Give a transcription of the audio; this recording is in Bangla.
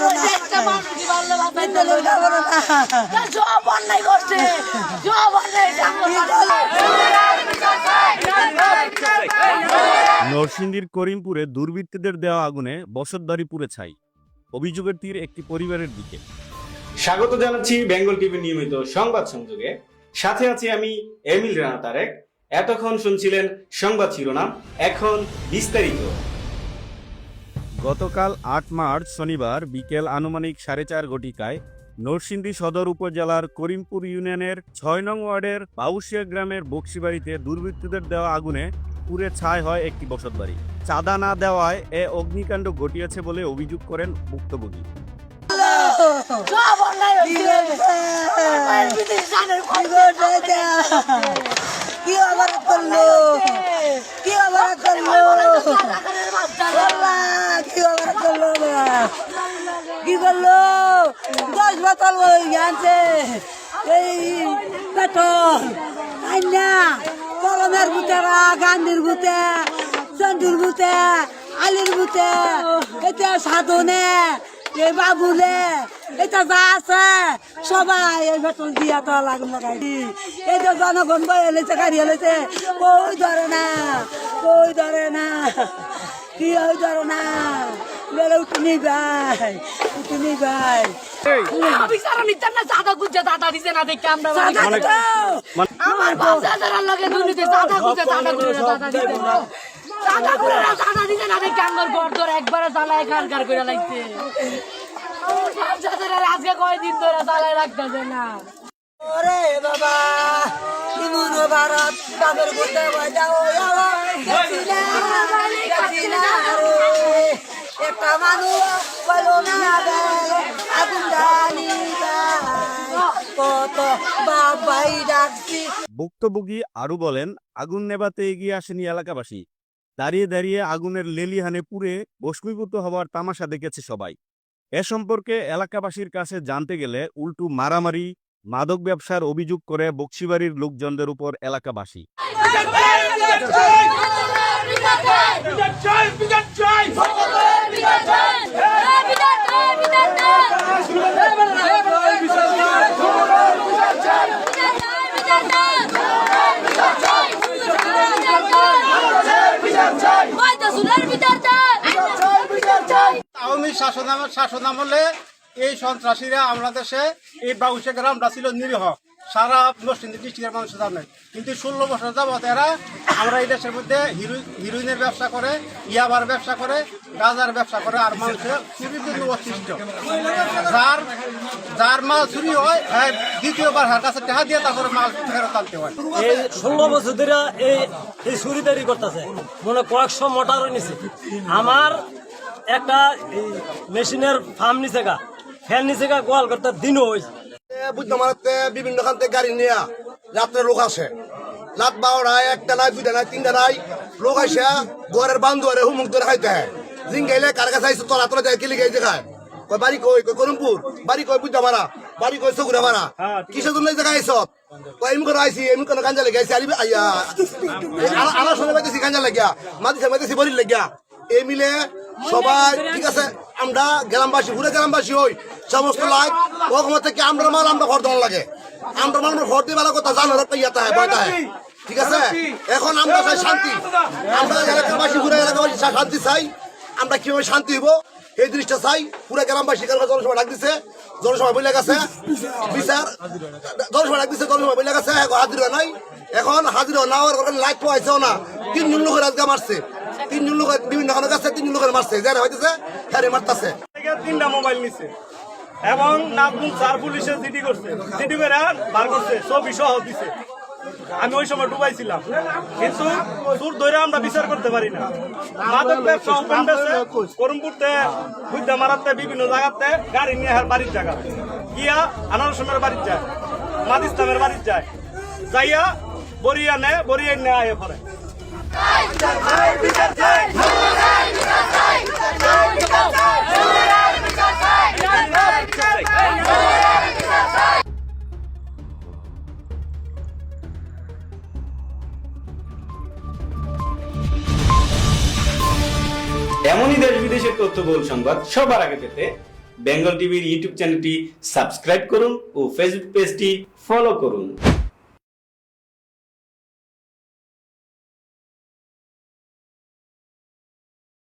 না। সব অন্যায় করছে। সব নরসিংদীর করিমপুরে দুর্বৃত্তদের দেওয়া আগুনে বসতবাড়ি পুড়ে ছাই। অভিযোগের তীর একটি পরিবারের দিকে। স্বাগত জানাচ্ছি বেঙ্গল টিভি নিয়মিত সংবাদ সংযোগে। সাথে আছি আমি এমিল রানা তারেক। এতক্ষণ শুনছিলেন সংবাদ শিরোনাম এখন বিস্তারিত। গতকাল আট মার্চ শনিবার বিকেল আনুমানিক সাড়ে চার ঘটিকায় নরসিংদী সদর উপজেলার করিমপুর ইউনিয়নের ছয় নং ওয়ার্ডের বাউসিয়া গ্রামের বক্সিবাড়িতে দুর্বৃত্তদের দেওয়া আগুনে পুড়ে ছায় হয় একটি বসতবাড়ি। চাঁদা না দেওয়ায় এ অগ্নিকাণ্ড ঘটিয়েছে বলে অভিযোগ করেন ভুক্তভোগী। কি করল কি করল করল? কি করল? দশ বোতল আনছে। এই পেট্রোল, আইনা, কলমের বুতেরা গান্ধীর বুতে চন্ডুর বুতে আলির বুতে এটা সাধনে এই বাবুলে এটা যা আছে সবাই এই পেট্রোল দিয়া তো লাগুন লাগাই এই তো জনগণ বই এলেছে গাড়ি এলেছে কই ধরে না কই ধরে না কি ওই ধরে না বেড়ে উঠুনি ভাই উঠুনি ভাই। দাদা আমরা লগে দুর্নীতি চাঁদা গুজে চাঁদা গুজে দাদা দিতে করে না চাঁদা দিতে না ধর একবারে জ্বালায় করে লাগছে আজকে কয়দিন ধরে জ্বালায় রাখতেছে না। ওরে বাবা ইমন ভারত বাবের বুতে বাজাও যাও গেছি না গেছি না রে একটা মানুষ বলো না আগুন জানি কত বাবাই ডাকছি। ভুক্তভোগী আরও বলেন আগুন নেভাতে এগিয়ে আসেনি এলাকাবাসী। দাঁড়িয়ে দাঁড়িয়ে আগুনের লেলিহানে পুড়ে বস্মীভূত হওয়ার তামাশা দেখেছে সবাই এ সম্পর্কে এলাকাবাসীর কাছে জানতে গেলে উল্টু মারামারি মাদক ব্যবসার অভিযোগ করে বক্সিবাড়ির লোকজনদের উপর এলাকাবাসী আওয়ামী শাসন শাসন আমলে এই সন্ত্রাসীরা আমরা দেশে এই বাউসে গ্রামটা ছিল নিরীহ। সারা পশ্চিম ডিস্ট্রিক্টের মানুষের সামনে কিন্তু ষোলো বছর যাবত এরা আমরা এই দেশের মধ্যে হিরো- হিরোইনের ব্যবসা করে, ইয়াবার ব্যবসা করে, গাজার ব্যবসা করে আর মানুষের চুরি কিন্তু অতিষ্ঠ। যার যার মাল চুরি হয় হ্যাঁ দ্বিতীয়বার হার কাছে টাকা দিয়ে তারপরে মাল ফেরত আনতে হয়। এই ষোলো বছর ধরে এই এই চুরি তৈরি করতেছে। মনে কয়েকশো মোটর নিছে আমার একটা মেশিনের ফার্ম নিচে গা ফ্যান নিচে গা গোয়াল করতে দিনও হয়েছে বুঝতে মারাতে বিভিন্ন খান থেকে গাড়ি নিয়ে রাত্রে লোক আসে রাত বারোটায় একটা নাই দুইটা নাই তিনটা নাই লোক আসে ঘরের বান্ধুয়ারে হুমুক ধরে খাইতে হয় জিং গাইলে কার কাছে আইসে তোরা তোরা যায় কিলি গাইতে খায় কয় বাড়ি কই কই করমপুর বাড়ি কই বুঝতে মারা বাড়ি কই চকুরা মারা কিসের জন্য এই জায়গায় আইসত কয় এমনি করে আইসি এমনি করে গাঞ্জা লেগে আইসি আলিবি আইয়া আলা শুনে পাইতেছি গাঞ্জা লাগিয়া মাদিসে পাইতেছি বড়ির লাগিয়া এই মিলে সবাই, ঠিক আছে, আমরা গ্রামবাসী, ঘুরে গ্রামবাসী হই। সমস্ত লাইট ওখান থেকে আমরা মাল, আমরা ঘর দেওয়ার লাগে। আমরা মাল ঘর দিয়ে বেলা কথা জানো ইয়াতে হয় বয়তা হয় ঠিক আছে? এখন আমরা চাই শান্তি। আমরা এলাকাবাসী, ঘুরে এলাকাবাসী শান্তি চাই। আমরা কীভাবে শান্তি হইব? এই জিনিসটা চাই। পুরো গ্রামবাসী কারণ জনসভা ডাক দিছে। জনসভা বলে গেছে। বিচার, জনসভা ডাক দিছে, জনসভা বলে গেছে। হাজির হয় নাই। এখন হাজির হয় না লাইট পাইছেও না। তিন তিনজন লোকের আজকে মারছে। তিনজন লোকের বিভিন্ন কাছে তিনজন লোকের মারছে। যারা মারতেছে। তিনটা মোবাইল নিছে। এবং চার পুলিশে জিডি করছে। জিডি করে বার করছে সহ দিছে। আমি ওই সময় ডুবাইছিলাম। কিন্তু দূর ধরে আমরা বিচার করতে পারি না। মাদক ব্যবসা করমপুরতে বুদ্ধা মারাতে বিভিন্ন জায়গাতে গাড়ি নিয়ে আর বাড়ির জায়গা। গিয়া আনার সময়ের বাড়ির যায় মাদ ইসলামের বাড়ির যায়। যাইয়া বরিয়া নেয় বরিয়া নেয় পরে এমনই দেশ বিদেশের তথ্যবহুল সংবাদ সবার আগে পেতে বেঙ্গল টিভির ইউটিউব চ্যানেলটি সাবস্ক্রাইব করুন ও ফেসবুক পেজটি ফলো করুন।